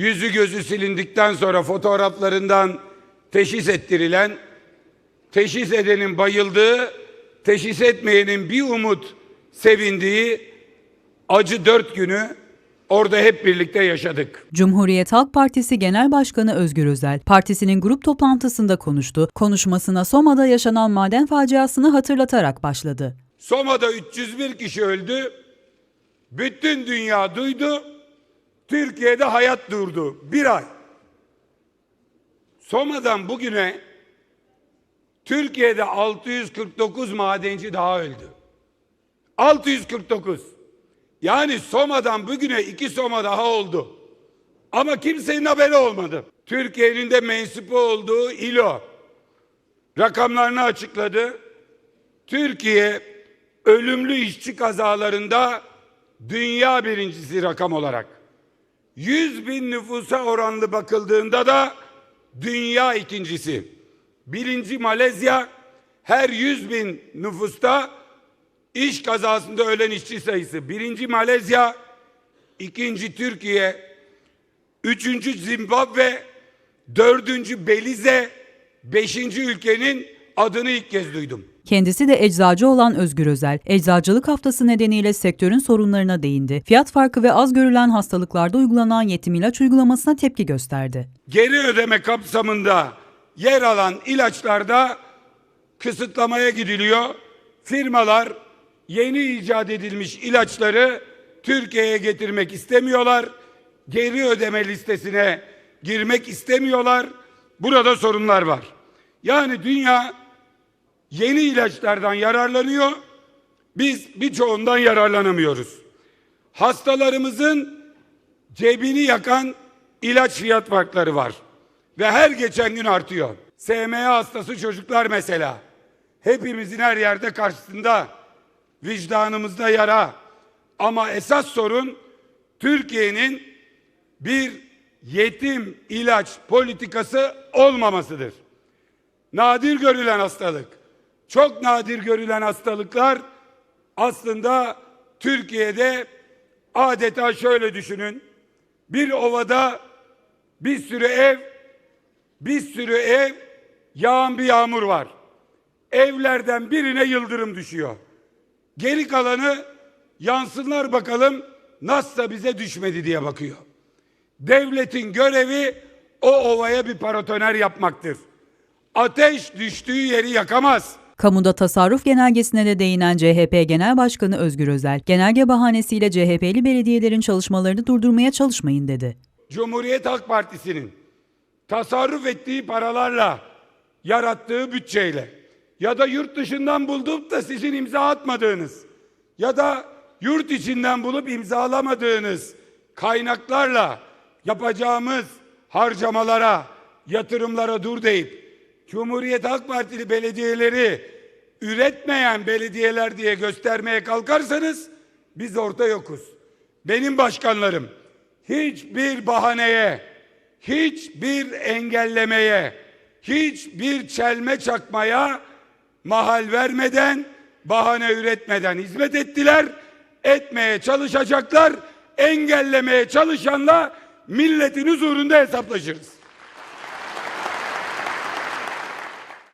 yüzü gözü silindikten sonra fotoğraflarından teşhis ettirilen, teşhis edenin bayıldığı, teşhis etmeyenin bir umut sevindiği acı dört günü orada hep birlikte yaşadık. Cumhuriyet Halk Partisi Genel Başkanı Özgür Özel, partisinin grup toplantısında konuştu. Konuşmasına Soma'da yaşanan maden faciasını hatırlatarak başladı. Soma'da 301 kişi öldü. Bütün dünya duydu. Türkiye'de hayat durdu. Bir ay. Soma'dan bugüne Türkiye'de 649 madenci daha öldü. 649. Yani Soma'dan bugüne iki Soma daha oldu. Ama kimsenin haberi olmadı. Türkiye'nin de mensubu olduğu İLO rakamlarını açıkladı. Türkiye ölümlü işçi kazalarında dünya birincisi rakam olarak. 100 bin nüfusa oranlı bakıldığında da dünya ikincisi. Birinci Malezya her 100 bin nüfusta iş kazasında ölen işçi sayısı. Birinci Malezya, ikinci Türkiye, üçüncü Zimbabwe, dördüncü Belize, beşinci ülkenin adını ilk kez duydum. Kendisi de eczacı olan Özgür Özel, eczacılık haftası nedeniyle sektörün sorunlarına değindi. Fiyat farkı ve az görülen hastalıklarda uygulanan yetim ilaç uygulamasına tepki gösterdi. geri ödeme kapsamında yer alan ilaçlarda kısıtlamaya gidiliyor. Firmalar yeni icat edilmiş ilaçları Türkiye'ye getirmek istemiyorlar. Geri ödeme listesine girmek istemiyorlar. Burada sorunlar var. Yani dünya yeni ilaçlardan yararlanıyor. Biz birçoğundan yararlanamıyoruz. Hastalarımızın cebini yakan ilaç fiyat farkları var. Ve her geçen gün artıyor. SMA hastası çocuklar mesela. Hepimizin her yerde karşısında vicdanımızda yara. Ama esas sorun Türkiye'nin bir yetim ilaç politikası olmamasıdır. Nadir görülen hastalık. Çok nadir görülen hastalıklar aslında Türkiye'de adeta şöyle düşünün. Bir ovada bir sürü ev, bir sürü ev, yağan bir yağmur var. Evlerden birine yıldırım düşüyor. Geri kalanı yansınlar bakalım nasılsa bize düşmedi diye bakıyor. Devletin görevi o ovaya bir paratoner yapmaktır. Ateş düştüğü yeri yakamaz. Kamuda tasarruf genelgesine de değinen CHP Genel Başkanı Özgür Özel, genelge bahanesiyle CHP'li belediyelerin çalışmalarını durdurmaya çalışmayın dedi. Cumhuriyet Halk Partisi'nin tasarruf ettiği paralarla yarattığı bütçeyle ya da yurt dışından bulup da sizin imza atmadığınız ya da yurt içinden bulup imzalamadığınız kaynaklarla yapacağımız harcamalara, yatırımlara dur deyip Cumhuriyet Halk Partili belediyeleri üretmeyen belediyeler diye göstermeye kalkarsanız biz orta yokuz. Benim başkanlarım hiçbir bahaneye, hiçbir engellemeye, hiçbir çelme çakmaya mahal vermeden, bahane üretmeden hizmet ettiler, etmeye çalışacaklar, engellemeye çalışanla milletin huzurunda hesaplaşırız.